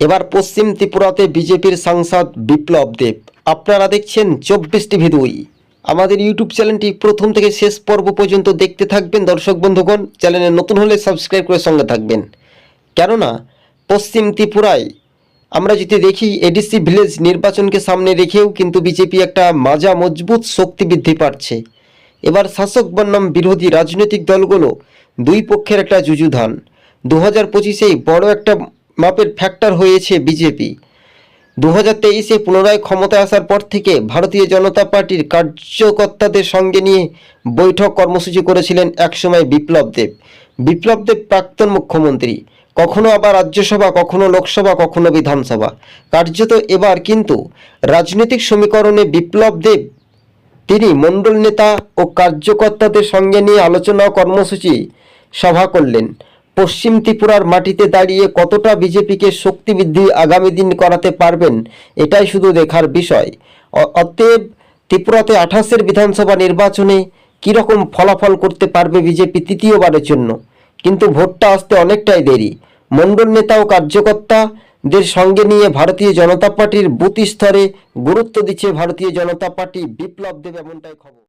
এবার পশ্চিম ত্রিপুরাতে বিজেপির সাংসদ বিপ্লব দেব। আপনারা দেখছেন চব্বিশ টিভি দুই। আমাদের ইউটিউব চ্যানেলটি প্রথম থেকে শেষ পর্ব পর্যন্ত দেখতে থাকবেন দর্শক বন্ধুগণ। চ্যানেলে নতুন হলে সাবস্ক্রাইব করে সঙ্গে থাকবেন। কেননা, পশ্চিম ত্রিপুরায় আমরা যদি দেখি এডিসি ভিলেজ নির্বাচনকে সামনে রেখেও কিন্তু বিজেপি একটা মাজা মজবুত শক্তি বৃদ্ধি পাচ্ছে। এবার শাসক বনাম বিরোধী রাজনৈতিক দলগুলো দুই পক্ষের একটা যুযুধান। দু হাজার পঁচিশেই বড় একটা মাপের ফ্যাক্টর হয়েছে বিজেপি। দু হাজার তেইশে পুনরায় ক্ষমতায় আসার পর থেকে ভারতীয় জনতা পার্টির কার্যকর্তাদের সঙ্গে নিয়ে বৈঠক কর্মসূচি করেছিলেন একসময় বিপ্লব দেব। বিপ্লব দেব প্রাক্তন মুখ্যমন্ত্রী। কখনো আবার রাজ্যসভা, কখনো লোকসভা, কখনো বিধানসভা। কার্যত এবার কিন্তু রাজনৈতিক সমীকরণে বিপ্লব দেব, তিনি মণ্ডল নেতা ও কার্যকর্তাদের সঙ্গে নিয়ে আলোচনা কর্মসূচি সভা করলেন। পশ্চিম ত্রিপুরার মাটিতে দাঁড়িয়ে কতটা বিজেপিকে শক্তি বৃদ্ধি আগামী দিন করাতে পারবেন, এটাই শুধু দেখার বিষয়। অতএব ত্রিপুরাতে আঠাশের বিধানসভা নির্বাচনে কীরকম ফলাফল করতে পারবে বিজেপি তৃতীয়বারের জন্য? কিন্তু ভোটটা আসতে অনেকটাই দেরি। মণ্ডল নেতা ও কার্যকর্তাদের সঙ্গে নিয়ে ভারতীয় জনতা পার্টির বুথ স্তরে গুরুত্ব দিচ্ছে ভারতীয় জনতা পার্টি। বিপ্লব দেব এমনটাই খবর।